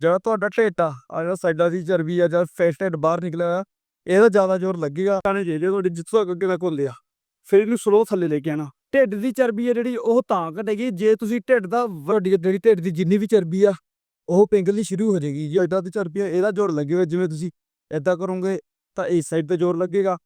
ਜਿਹੜਾ ਤੁਹਾਡਾ ਢਿੱਡ ਆ, ਜਿਹੜਾ ਸਾਈਡਾਂ ਦੀ ਚਰਬੀ ਆ, ਜਾਂ ਫੈਟ ਢਿੱਡ ਬਾਹਰ ਨਿਕਲਿਆ ਇਹਦਾ ਜ਼ਿਆਦਾ ਜ਼ੋਰ ਲੱਗੇਗਾ। ਕਾਣੇ ਜੇ ਤੁਹਾਡੀ, ਜਿੱਥੋਂ ਅੱਗੇ ਤੱਕ ਹੁੰਦੇ ਫਿਰ ਇਹਨੂੰ ਸਲੋ ਥੱਲੇ ਲੈ ਕੇ ਆਣਾ ਢਿੱਡ ਦੀ ਚਰਬੀ ਹੈ ਜਿਹੜੀ, ਉਹ ਤਾਂ ਘਟੇਗੀ। ਜੇ ਤੁਸੀਂ ਢਿੱਡ ਦਾ ਵੱਡੀ, ਜਿਹੜੀ ਢਿੱਡ ਦੀ ਜਿੰਨੀ ਵੀ ਚਰਬੀ ਆ, ਉਹ ਪਿੰਗਲਣੀ ਸ਼ੁਰੂ ਹੋ ਜਾਏਗੀ। ਜੇ ਇਦਾਂ ਦੀ ਚਰਬੀ ਆ, ਇਹਦਾ ਜ਼ੋਰ ਲੱਗੇਗਾ ਜਿਵੇਂ ਤੁਸੀਂ ਇਦਾਂ ਕਰੋਗੇ, ਤਾਂ ਇਸ ਸਾਈਡ ਤੇ ਜ਼ੋਰ ਲੱਗੇਗਾ।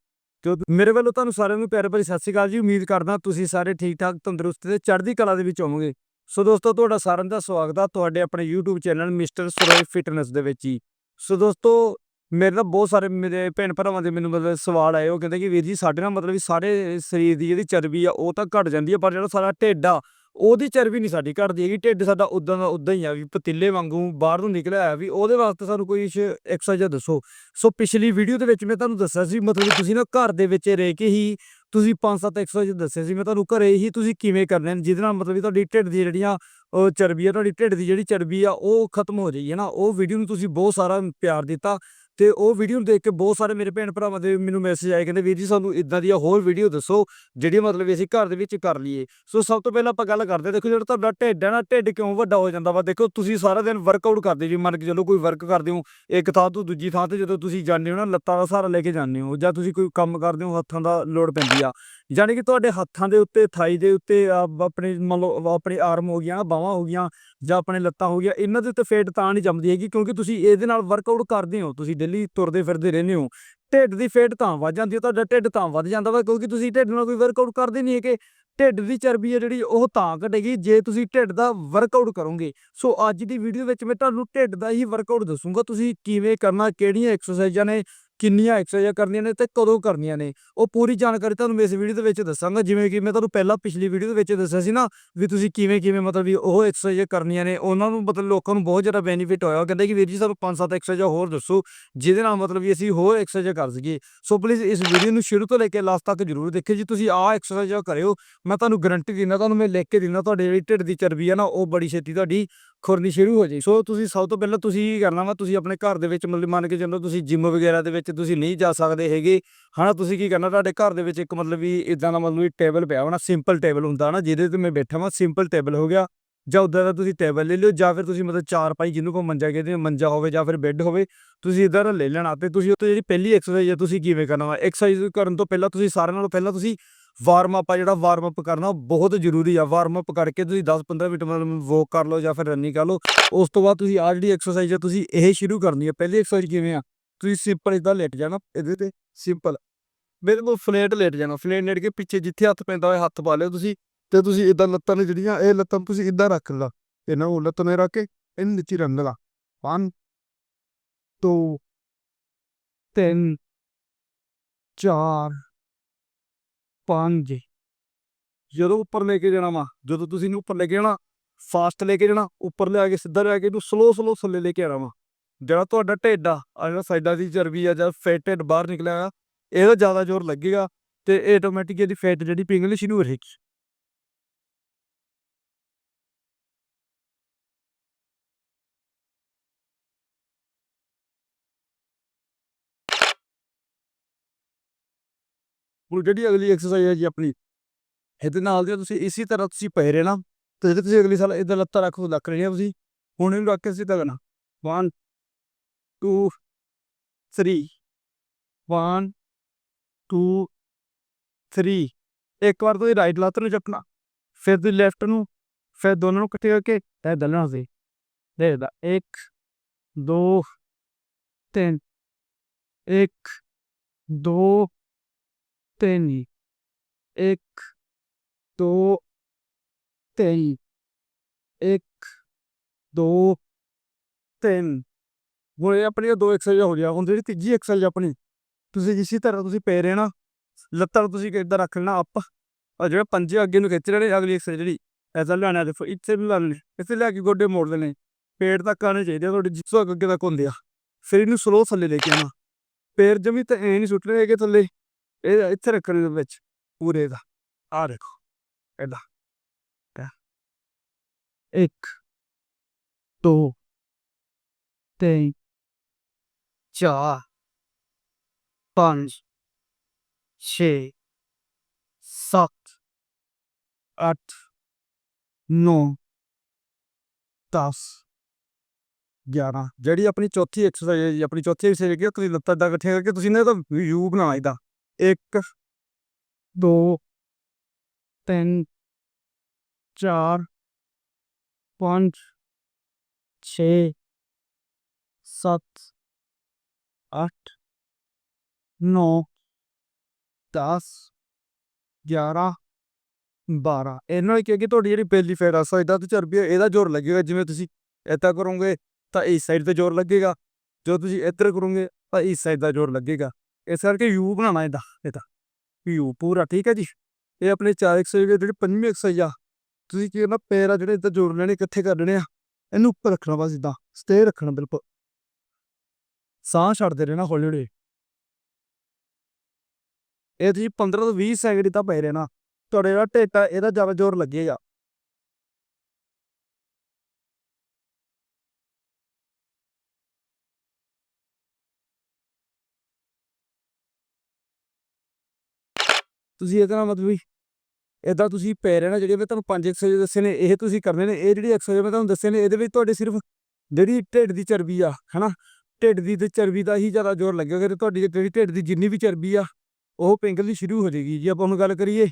ਜੋ ਮੇਰੇ ਵੱਲੋਂ ਤੁਹਾਨੂੰ ਸਾਰਿਆਂ ਨੂੰ ਪਿਆਰ ਭਰੀ ਸਤਿ ਸ਼੍ਰੀ ਅਕਾਲ ਜੀ। ਉਮੀਦ ਕਰਦਾ ਤੁਸੀਂ ਸਾਰੇ ਠੀਕ ਠਾਕ ਤੰਦਰੁਸਤ ਤੇ ਚੜ੍ਹਦੀ ਕਲਾ ਦੇ ਵਿੱਚ ਹੋਵੋਗੇ। ਸੋ ਦੋਸਤੋ, ਤੁਹਾਡਾ ਸਾਰਿਆਂ ਦਾ ਸਵਾਗਤ ਆ ਤੁਹਾਡੇ ਆਪਣੇ YouTube channel mister Saroye fitness ਦੇ ਵਿੱਚ ਹੀ। ਸੋ ਦੋਸਤੋ, ਮੇਰੇ ਨਾਲ ਬਹੁਤ ਸਾਰੇ ਮੇਰੇ ਭੈਣ ਭਰਾਵਾਂ ਦੇ ਮੈਨੂੰ ਮਤਲਬ ਸਵਾਲ ਆਏ। ਉਹ ਕਹਿੰਦੇ ਕਿ ਵੀਰ ਜੀ, ਸਾਡੇ ਨਾਲ ਮਤਲਬ ਸਾਰੇ ਸਰੀਰ ਦੀ ਜਿਹੜੀ ਚਰਬੀ ਆ, ਉਹ ਤਾਂ ਘਟ ਜਾਂਦੀ ਆ, ਪਰ ਜਿਹੜਾ ਸਾਡਾ ਢਿੱਡ ਆ, ਉਹਦੀ ਚਰਬੀ ਨਹੀਂ ਸਾਡੀ ਘਟਦੀ ਹੈਗੀ। ਢਿੱਡ ਸਾਡਾ ਉਦਾਂ ਦਾ ਉਦਾਂ ਹੀ ਆ ਵੀ ਪਤੀਲੇ ਵਾਂਗੂ ਬਾਹਰ ਨੂੰ ਨਿਕਲਿਆ ਆ ਵੀ, ਉਹਦੇ ਵਾਸਤੇ ਸਾਨੂੰ ਕੋਈ ਐਕਸਰਸਾਈਜ਼ ਦੱਸੋ। ਸੋ ਪਿਛਲੀ ਵੀਡੀਓ ਦੇ ਵਿੱਚ ਮੈਂ ਤੁਹਾਨੂੰ ਦੱਸਿਆ ਸੀ, ਮਤਲਬ ਤੁਸੀਂ ਨਾ ਘਰ ਦੇ ਵਿੱਚ ਰਹਿ ਕੇ ਹੀ ਤੁਸੀਂ ਪੰਜ ਸੱਤ ਐਕਸਰਸਾਈਜ਼ ਦੱਸਿਆ ਸੀ, ਮੈਂ ਤੁਹਾਨੂੰ ਘਰੇ ਹੀ ਤੁਸੀਂ ਕਿਵੇਂ ਕਰਨੇ ਨੇ, ਜਿਹਦੇ ਨਾਲ ਮਤਲਬ ਵੀ ਤੁਹਾਡੀ ਢਿੱਡ ਦੀ ਜਿਹੜੀਆਂ, ਉਹ ਚਰਬੀ ਆ, ਤੁਹਾਡੀ ਢਿੱਡ ਦੀ ਜਿਹੜੀ ਚਰਬੀ ਆ, ਉਹ ਖਤਮ ਹੋ ਜਾਈ ਹੈ ਨਾ ਉਹ ਵੀਡੀਓ ਨੂੰ ਤੁਸੀਂ ਬਹੁਤ ਸਾਰਾ ਪਿਆਰ ਦਿੱਤਾ। ਤੇ ਉਹ ਵੀਡੀਓ ਨੂੰ ਦੇਖ ਕੇ ਬਹੁਤ ਸਾਰੇ ਮੇਰੇ ਭੈਣ ਭਰਾਵਾਂ ਦੇ ਮੈਨੂੰ ਮੈਸੇਜ ਆਏ ਕਹਿੰਦੇ ਵੀਰ ਜੀ ਸਾਨੂੰ ਇਦਾਂ ਦੀਆਂ ਹੋਰ ਵੀਡੀਓ ਦੱਸੋ ਜਿਹੜੀ ਮਤਲਬ ਵੀ ਅਸੀਂ ਘਰ ਦੇ ਵਿੱਚ ਕਰ ਲਈਏ। ਸੋ ਸਭ ਤੋਂ ਪਹਿਲਾਂ ਆਪਾਂ ਗੱਲ ਕਰਦੇ ਹਾਂ, ਦੇਖੋ ਜਿਹੜਾ ਤੁਹਾਡਾ ਢਿੱਡ ਹੈ ਨਾ ਢਿੱਡ ਕਿਉਂ ਵੱਡਾ ਹੋ ਜਾਂਦਾ ਵਾ? ਦੇਖੋ ਤੁਸੀਂ ਸਾਰਾ ਦਿਨ ਵਰਕਆਊਟ ਕਰਦੇ ਜੀ ਮੰਨ ਕੇ ਚੱਲੋ ਕੋਈ ਵਰਕ ਕਰਦੇ ਹੋ ਇੱਕ ਥਾਂ ਤੋਂ ਦੂਜੀ ਥਾਂ ਤੇ ਜਦੋਂ ਤੁਸੀਂ ਜਾਂਦੇ ਹੋ ਨਾ ਲੱਤਾਂ ਦਾ ਸਹਾਰਾ ਲੈ ਕੇ ਜਾਂਦੇ ਹੋ ਜਾਂ ਤੁਸੀਂ ਕੋਈ ਕੰਮ ਕਰਦੇ ਹੋ ਹੱਥਾਂ ਦਾ ਲੋੜ ਪੈਂਦੀ ਆ। ਯਾਨੀ ਕਿ ਤੁਹਾਡੇ ਹੱਥਾਂ ਦੇ ਉੱਤੇ, ਥਾਈ ਦੇ ਉੱਤੇ ਆਪਣੇ ਮੰਨ ਲਓ ਆਪਣੇ ਆਰਮ ਹੋ ਗਈਆਂ, ਬਾਹਾਂ ਹੋ ਗਈਆਂ ਜਾਂ ਆਪਣੇ ਲੱਤਾਂ ਹੋ ਗਈਆਂ, ਇਹਨਾਂ ਦੇ ਉੱਤੇ ਫੇਟ ਤਾਂ ਨਹੀਂ ਜੰਮਦੀ ਹੈਗੀ ਕਿਉਂਕਿ ਤੁਸੀਂ ਇਹਦੇ ਨਾਲ ਵਰਕਆਊਟ ਕਰਦੇ ਹੋ, ਤੁਸੀਂ ਡੇਲੀ ਤੁਰਦੇ ਫਿਰਦੇ ਰਹਿੰਦੇ ਹੋ। ਢਿੱਡ ਦੀ ਫੇਟ ਤਾਂ ਵੱਧ ਜਾਂਦੀ ਹੈ, ਤੁਹਾਡਾ ਢਿੱਡ ਤਾਂ ਵੱਧ ਜਾਂਦਾ ਵਾ ਕਿਉਂਕਿ ਤੁਸੀਂ ਢਿੱਡ ਨਾਲ ਕੋਈ ਵਰਕਆਊਟ ਕਰਦੇ ਨਹੀਂ ਹੈਗੇ। ਢਿੱਡ ਦੀ ਚਰਬੀ ਹੈ ਜਿਹੜੀ, ਉਹ ਤਾਂ ਘਟੇਗੀ ਜੇ ਤੁਸੀਂ ਢਿੱਡ ਦਾ ਵਰਕਆਊਟ ਕਰੋਗੇ। ਸੋ ਅੱਜ ਦੀ ਵੀਡੀਓ ਵਿੱਚ ਮੈਂ ਤੁਹਾਨੂੰ ਢਿੱਡ ਦਾ ਹੀ ਵਰਕਆਊਟ ਦੱਸੂਗਾ, ਤੁਸੀਂ ਕਿਵੇਂ ਕਰਨਾ, ਕਿਹੜੀਆਂ ਐਕਸਰਸਾਈਜ਼ਾਂ ਨੇ ਕਿੰਨੀਆਂ ਐਕਸਰਸਾਈਜ਼ਾਂ ਕਰਨੀਆਂ ਨੇ ਤੇ ਕਦੋਂ ਕਰਨੀਆਂ ਨੇ। ਉਹ ਪੂਰੀ ਜਾਣਕਾਰੀ ਤੁਹਾਨੂੰ ਇਸ ਵੀਡੀਓ ਦੇ ਵਿੱਚ ਦੱਸਾਂਗਾ। ਜਿਵੇਂ ਕਿ ਮੈਂ ਤੁਹਾਨੂੰ ਪਹਿਲਾਂ ਪਿਛਲੀ ਵੀਡੀਓ ਦੇ ਵਿੱਚ ਦੱਸਿਆ ਸੀ ਨਾ ਵੀ ਤੁਸੀਂ ਕਿਵੇਂ ਕਿਵੇਂ ਮਤਲਬ ਵੀ ਉਹ ਐਕਸਰਸਾਈਜ਼ਾਂ ਕਰਨੀਆਂ ਨੇ, ਉਹਨਾਂ ਨੂੰ ਮਤਲਬ ਲੋਕਾਂ ਨੂੰ ਬਹੁਤ ਜ਼ਿਆਦਾ ਬੈਨੀਫਿਟ ਹੋਇਆ। ਉਹ ਕਹਿੰਦੇ ਕਿ ਵੀਰ ਜੀ ਸਾਨੂੰ ਪੰਜ ਸੱਤ ਐਕਸਰਸਾਈਜ਼ਾਂ ਹੋਰ ਦੱਸੋ, ਜਿਹਦੇ ਨਾਲ ਮਤਲਬ ਵੀ ਅਸੀਂ ਹੋਰ ਐਕਸਰਸਾਈਜ਼ਾਂ ਕਰ ਸਕੀਏ। ਸੋ ਪਲੀਜ਼ ਇਸ ਵੀਡੀਓ ਨੂੰ ਸ਼ੁਰੂ ਤੋਂ ਲੈ ਕੇ ਲਾਸਟ ਤੱਕ ਜਰੂਰ ਦੇਖਿਓ। ਜੀ ਤੁਸੀਂ ਆਹ ਐਕਸਰਸਾਈਜ਼ਾਂ ਕਰਿਓ, ਮੈਂ ਤੁਹਾਨੂੰ ਗਰੰਟੀ ਦਿੰਦਾ, ਤੁਹਾਨੂੰ ਮੈਂ ਲਿਖ ਕੇ ਦਿੰਦਾ, ਤੁਹਾਡੀ ਜਿਹੜੀ ਢਿੱਡ ਦੀ ਚਰਬੀ ਆ ਨਾ, ਉਹ ਬੜੀ ਛੇਤੀ ਤੁਹਾਡੀ ਖੁਰਨੀ ਸ਼ੁਰੂ ਹੋ ਜਾਏ ਸੋ ਤੁਸੀਂ ਸਭ ਤੋਂ ਪਹਿਲਾਂ ਤੁਸੀਂ ਕੀ ਕਰਨਾ ਵਾ, ਤੁਸੀਂ ਆਪਣੇ ਘਰ ਦੇ ਵਿੱਚ ਮਤਲਬ ਮੰਨ ਕੇ ਚੱਲੋ ਤੁਸੀਂ ਜਿਮ ਵਗੈਰਾ ਦੇ ਵਿੱਚ ਤੁਸੀਂ ਨਹੀਂ ਜਾ ਸਕਦੇ ਹੈਗੇ। ਹਨਾ, ਤੁਸੀਂ ਕੀ ਕਰਨਾ, ਤੁਹਾਡੇ ਘਰ ਦੇ ਵਿੱਚ ਇੱਕ ਮਤਲਬ ਵੀ ਇਦਾਂ ਦਾ ਮਤਲਬ ਵੀ ਟੇਬਲ ਪਿਆ ਹੋਣਾ ਸਿੰਪਲ ਟੇਬਲ ਹੁੰਦਾ ਨਾ, ਜਿਹਦੇ ਤੇ ਮੈਂ ਬੈਠਾ ਵਾਂ ਸਿੰਪਲ ਟੇਬਲ ਹੋ ਗਿਆ। ਜਾਂ ਉਦਾਂ ਦਾ ਤੁਸੀਂ ਟੇਬਲ ਲੈ ਲਿਓ, ਜਾਂ ਫਿਰ ਤੁਸੀਂ ਮਤਲਬ ਚਾਰ ਪਾਈ ਜਿਹਨੂੰ ਕੋ ਮੰਜਾ ਕਹਿੰਦੇ ਮੰਜਾ ਹੋਵੇ ਜਾਂ ਫਿਰ ਬੈੱਡ ਹੋਵੇ, ਤੁਸੀਂ ਇਧਰ ਲੈ ਲੈਣਾ। ਤੇ ਤੁਸੀਂ ਉੱਤੇ ਜਿਹੜੀ ਪਹਿਲੀ ਐਕਸਰਸਾਈਜ਼ ਹੈ ਤੁਸੀਂ ਕਿਵੇਂ ਕਰਨਾ ਵਾ? ਐਕਸਰਸਾਈਜ਼ ਕਰਨ ਤੋਂ ਪਹਿਲਾਂ ਤੁਸੀਂ ਸਾਰਿਆਂ ਨਾਲੋਂ ਪਹਿਲਾਂ ਤੁਸੀਂ ਵਾਰਮ ਅਪ ਆ, ਜਿਹੜਾ ਵਾਰਮ ਅਪ ਕਰਨਾ ਬਹੁਤ ਜ਼ਰੂਰੀ ਆ। ਵਾਰਮ ਅਪ ਕਰਕੇ ਤੁਸੀਂ 10-15 ਮਿੰਟ ਮਤਲਬ ਵਾਕ ਕਰ ਲਓ ਜਾਂ ਫਿਰ ਰਨਿੰਗ ਕਰ ਲਓ। ਉਸ ਤੋਂ ਬਾਅਦ ਤੁਸੀਂ ਆ ਜਿਹੜੀ ਐਕਸਰਸਾਈਜ਼ ਹੈ ਤੁਸੀਂ ਇਹ ਸ਼ੁਰੂ ਕਰਨੀ ਹੈ ਪਹਿਲੀ ਐਕਸਰਸਾਈਜ਼ ਕਿਵੇਂ ਆ? ਤੁਸੀਂ ਸਿੰਪਲ ਇਦਾਂ ਲੇਟ ਜਾਣਾ, ਇਹਦੇ ਤੇ ਸਿੰਪਲ ਬਿਲਕੁਲ ਫਲੇਟ ਲੇਟ ਜਾਣਾ ਫਲੇਟ ਲੇਟ ਕੇ ਪਿੱਛੇ ਜਿੱਥੇ ਹੱਥ ਪੈਂਦਾ ਹੋਏ ਹੱਥ ਪਾ ਲਿਓ ਤੁਸੀਂ ਤੇ ਤੁਸੀਂ ਇਦਾਂ ਲੱਤਾਂ ਨੇ ਜਿਹੜੀਆਂ, ਇਹ ਲੱਤਾਂ ਤੁਸੀਂ ਇਦਾਂ ਰੱਖ ਲਾ। ਇਹਨਾਂ ਨੂੰ ਲੱਤਾਂ ਨੇ ਰੱਖ ਕੇ ਇਹਨੂੰ ਨੀਚੇ ਰੱਖ ਲਾ। 1 2 3 4 5 ਜਦੋਂ ਉੱਪਰ ਲੈ ਕੇ ਜਾਣਾ ਵਾ, ਜਦੋਂ ਤੁਸੀਂ ਇਹਨੂੰ ਉੱਪਰ ਲੈ ਕੇ ਜਾਣਾ ਫਾਸਟ ਲੈ ਕੇ ਜਾਣਾ, ਉੱਪਰ ਲਿਆ ਕੇ ਸਿੱਧਾ ਲਿਆ ਕੇ ਇਹਨੂੰ ਸਲੋ ਸਲੋ ਥੱਲੇ ਲੈ ਕੇ ਆਣਾ ਵਾ। ਜਿਹੜਾ ਤੁਹਾਡਾ ਢਿੱਡ ਆ ਆਹ ਜਿਹੜਾ ਸਾਈਡਾਂ ਦੀ ਚਰਬੀ ਆ ਜਾਂ ਫੈਟ ਢਿੱਡ ਬਾਹਰ ਨਿਕਲਿਆ ਆ ਇਹਦਾ ਜ਼ਿਆਦਾ ਜ਼ੋਰ ਲੱਗੇਗਾ ਤੇ ਆਟੋਮੈਟਿਕ ਇਹਦੀ ਫੈਟ ਜਿਹੜੀ ਪਿਘਲਣੀ ਸ਼ੁਰੂ ਹੋ ਹੁਣ ਜਿਹੜੀ ਅਗਲੀ ਐਕਸਰਸਾਈਜ਼ ਹੈ ਜੀ ਆਪਣੀ। ਇਹਦੇ ਨਾਲ ਜੇ ਤੁਸੀਂ ਇਸੇ ਤਰ੍ਹਾਂ ਤੁਸੀਂ ਪਏ ਰਹਿਣਾ, ਤੇ ਜਿਹੜੇ ਤੁਸੀਂ ਅਗਲੀ ਸਾਲ ਇਧਰ ਲੱਤਾਂ ਰੱਖੋ ਲੱਕ ਲੈਣੀਆਂ ਤੁਸੀਂ। ਹੁਣ ਇਹਨੂੰ ਰੱਖ ਕੇ ਸਿੱਧਾ ਕਰਨਾ 1 2 3 1 2 3 ਇੱਕ ਵਾਰ ਤੁਸੀਂ ਰਾਈਟ ਲੱਤ ਨੂੰ ਚੱਕਣਾ, ਫਿਰ ਤੁਸੀਂ ਲੈਫਟ ਨੂੰ, ਫਿਰ ਦੋਨਾਂ ਨੂੰ ਇਕੱਠੇ ਕਰਕੇ ਇਹ ਦਲਣਾ ਸੀ ਦੇਖਦਾ ਦਾ 1 2 3 1 2 ਤਿੰਨ ਇੱਕ ਦੋ ਤਿੰਨ ਇੱਕ ਦੋ ਤਿੰਨ ਹੁਣ ਇਹ ਆਪਣੀ ਦੋ ਐਕਸਰਸਾਈਜ਼ ਹੋ ਗਿਆ ਹੁਣ ਜਿਹੜੀ ਤੀਜੀ ਐਕਸਰਸਾਈਜ਼ ਆਪਣੀ ਤੁਸੀਂ ਇਸੇ ਤਰ੍ਹਾਂ ਤੁਸੀਂ ਪਏ ਨਾ ਲੱਤਾਂ ਨੂੰ ਤੁਸੀਂ ਕਿੱਦਾਂ ਰੱਖ ਲੈਣਾ ਅਪ ਔਰ ਜਿਹੜਾ ਪੰਜੇ ਅੱਗੇ ਨੂੰ ਖਿੱਚ ਲੈਣੇ ਅਗਲੀ ਐਕਸਰਸਾਈਜ਼ ਜਿਹੜੀ ਐਸਾ ਲਿਆਣਾ ਦੇਖੋ ਇੱਥੇ ਵੀ ਲਾਣੇ ਇੱਥੇ ਲਿਆ ਕੇ ਗੋਡੇ ਮੋੜ ਲੈਣੇ ਪੇਟ ਤੱਕ ਆਣੇ ਚਾਹੀਦੇ ਆ ਤੁਹਾਡੇ ਜਿੱਥੋਂ ਅੱਗੇ ਤੱਕ ਹੁੰਦੇ ਆ ਫਿਰ ਇਹਨੂੰ ਸਲੋ ਥੱਲੇ ਲੈ ਕੇ ਆਉਣਾ ਪੈਰ ਜਮੀ ਤਾਂ ਐ ਨਹੀਂ ਸੁੱਟਣੇ ਹੈਗੇ ਥੱਲੇ ਇਹ ਇੱਥੇ ਰੱਖਣ ਦੇ ਵਿੱਚ ਪੂਰੇ ਦਾ ਆ ਦੇਖੋ ਇਹਦਾ। ਇੱਕ ਦੋ ਤਿੰਨ ਚਾਰ ਪੰਜ ਛੇ ਸੱਤ ਅੱਠ ਨੌ ਦਸ 11 ਜਿਹੜੀ ਆਪਣੀ ਚੌਥੀ ਐਕਸਰਸਾਈਜ਼ ਹੈ ਜੀ ਆਪਣੀ ਚੌਥੀ ਐਕਸਰਸਾਈਜ਼ ਹੈਗੀ ਆ, ਤੁਸੀਂ ਲੱਤਾਂ ਇਦਾਂ ਇਕੱਠੀਆਂ ਕਰਕੇ ਤੁਸੀਂ ਨਾ ਇਹਦਾ ਯੂ ਬਣਾਉਣਾ ਇਹਦਾ। 1 2 3 4 5 6 7 8 9 10 11 12 ਇਹਨਾਂ ਨਾਲ ਕੀ ਹੈ ਕਿ ਤੁਹਾਡੀ ਜਿਹੜੀ ਪਹਿਲੀ ਫੇਰ ਆ ਇਦਾਂ ਤੇ ਚਰਬੀ ਇਹਦਾ ਜ਼ੋਰ ਲੱਗੇਗਾ। ਜਿਵੇਂ ਤੁਸੀਂ ਏਦਾਂ ਕਰੋਗੇ ਤਾਂ ਇਸ ਸਾਈਡ ਤੇ ਜ਼ੋਰ ਲੱਗੇਗਾ। ਜੋ ਤੁਸੀਂ ਇੱਧਰ ਕਰੋਗੇ ਤਾਂ ਇਸ ਸਾਈਡ ਦਾ ਜ਼ੋਰ ਲੱਗੇਗਾ। ਇਸ ਕਰਕੇ ਯੂ ਬਣਾਉਣਾ ਇਹਦਾ ਇਹਦਾ। ਯੂ ਪੂਰਾ, ਠੀਕ ਹੈ ਜੀ? ਇਹ ਆਪਣੇ ਚਾਰ ਐਕਸਰਸਾਈਜ਼ ਜਿਹੜੀ ਪੰਜਵੀਂ ਐਕਸਰਸਾਈਜ਼ ਆ, ਤੁਸੀਂ ਕੀ ਕਰਨਾ, ਪੈਰ ਆ ਜਿਹੜੇ ਇੱਦਾਂ ਜੋੜ ਲੈਣੇ, ਇਕੱਠੇ ਕਰ ਲੈਣੇ ਆ। ਇਹਨੂੰ ਉੱਪਰ ਰੱਖਣਾ ਬਸ ਇਦਾਂ ਸਟੇ ਰੱਖਣਾ ਬਿਲਕੁਲ। ਸਾਹ ਛੱਡਦੇ ਰਹਿਣਾ ਹੌਲੀ ਹੌਲੀ। ਇਹ ਤੁਸੀਂ 15 ਤੋਂ 20 ਸੈਕਿੰਡ ਤਾਂ ਪਏ ਰਹਿਣਾ। ਤੁਹਾਡੇ ਜਿਹੜਾ ਢੇਟਾ ਇਹਦਾ ਜ਼ਿਆਦਾ ਜ਼ੋਰ ਲੱਗੇਗਾ। ਤੁਸੀਂ ਇਹਦਾ ਮਤਲਬ ਵੀ ਇਦਾਂ ਤੁਸੀਂ ਪੈ ਰਹਿਣਾ ਜਿਹੜੇ ਮੈਂ ਤੁਹਾਨੂੰ ਪੰਜ ਐਕਸਰਸਾਈਜ਼ ਦੱਸੇ ਨੇ, ਇਹ ਤੁਸੀਂ ਕਰਨੇ ਨੇ, ਇਹ ਜਿਹੜੀ ਐਕਸਰਸਾਈਜ਼ ਮੈਂ ਤੁਹਾਨੂੰ ਦੱਸੇ ਨੇ, ਇਹਦੇ ਵਿੱਚ ਤੁਹਾਡੇ ਸਿਰਫ ਜਿਹੜੀ ਢਿੱਡ ਦੀ ਚਰਬੀ ਆ, ਹਨਾ? ਢਿੱਡ ਦੀ ਤੇ ਚਰਬੀ ਦਾ ਹੀ ਜ਼ਿਆਦਾ ਜ਼ੋਰ ਲੱਗੇਗਾ ਤੇ ਤੁਹਾਡੀ ਜਿਹੜੀ ਢਿੱਡ ਦੀ ਜਿੰਨੀ ਵੀ ਚਰਬੀ ਆ, ਉਹ ਪਿੰਗਲਣੀ ਸ਼ੁਰੂ ਹੋ ਜਾਏਗੀ। ਜੇ ਆਪਾਂ ਹੁਣ ਗੱਲ ਕਰੀਏ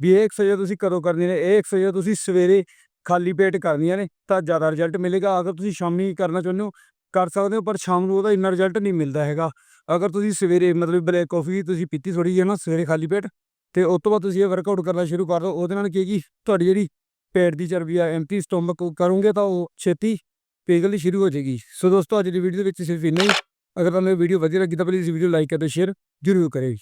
ਵੀ ਇਹ ਐਕਸਰਸਾਈਜ਼ ਤੁਸੀਂ ਕਦੋਂ ਕਰਨੀਆਂ ਨੇ, ਇਹ ਐਕਸਰਸਾਈਜ਼ ਤੁਸੀਂ ਸਵੇਰੇ ਖਾਲੀ ਪੇਟ ਕਰਨੀਆਂ ਨੇ, ਤਾਂ ਜ਼ਿਆਦਾ ਰਿਜ਼ਲਟ ਮਿਲੇਗਾ। ਅਗਰ ਤੁਸੀਂ ਸ਼ਾਮੀ ਕਰਨਾ ਚਾਹੁੰਦੇ ਹੋ, ਕਰ ਸਕਦੇ ਹੋ, ਪਰ ਸ਼ਾਮ ਨੂੰ ਉਹਦਾ ਇੰਨਾ ਰਿਜ਼ਲਟ ਨਹੀਂ ਮਿਲਦਾ ਹੈਗਾ। ਅਗਰ ਤੁਸੀਂ ਸਵੇਰੇ ਮਤਲਬ ਬਲੈਕ ਕਾਫੀ ਤੁਸੀਂ ਪੀਤੀ ਥੋੜੀ ਜਿਹੀ ਨਾ ਸਵੇਰੇ ਖਾਲੀ ਪੇਟ ਤੇ ਉਸ ਤੋਂ ਬਾਅਦ ਤੁਸੀਂ ਇਹ ਵਰਕਆਊਟ ਕਰਨਾ ਸ਼ੁਰੂ ਕਰ ਦਿਓ। ਉਹਦੇ ਨਾਲ ਕੀ ਹੈ ਤੁਹਾਡੀ ਜਿਹੜੀ ਪੇਟ ਦੀ ਚਰਬੀ ਆ ਐਮਟੀ ਸਟੋਮਕ ਕਰੋਗੇ ਤਾਂ ਉਹ ਛੇਤੀ ਪਿਘਲਣੀ ਸ਼ੁਰੂ ਹੋ ਜਾਏਗੀ। ਸੋ ਦੋਸਤੋ, ਅੱਜ ਦੀ ਵੀਡੀਓ ਦੇ ਵਿੱਚ ਸਿਰਫ ਇੰਨਾ ਹੀ। ਅਗਰ ਤੁਹਾਨੂੰ ਇਹ ਵੀਡੀਓ ਵਧੀਆ ਲੱਗੀ ਤਾਂ ਪਲੀਜ਼ ਵੀਡੀਓ ਲਾਈਕ ਅਤੇ ਸ਼ੇਅਰ ਜ਼ਰੂਰ ਕਰਿਓ।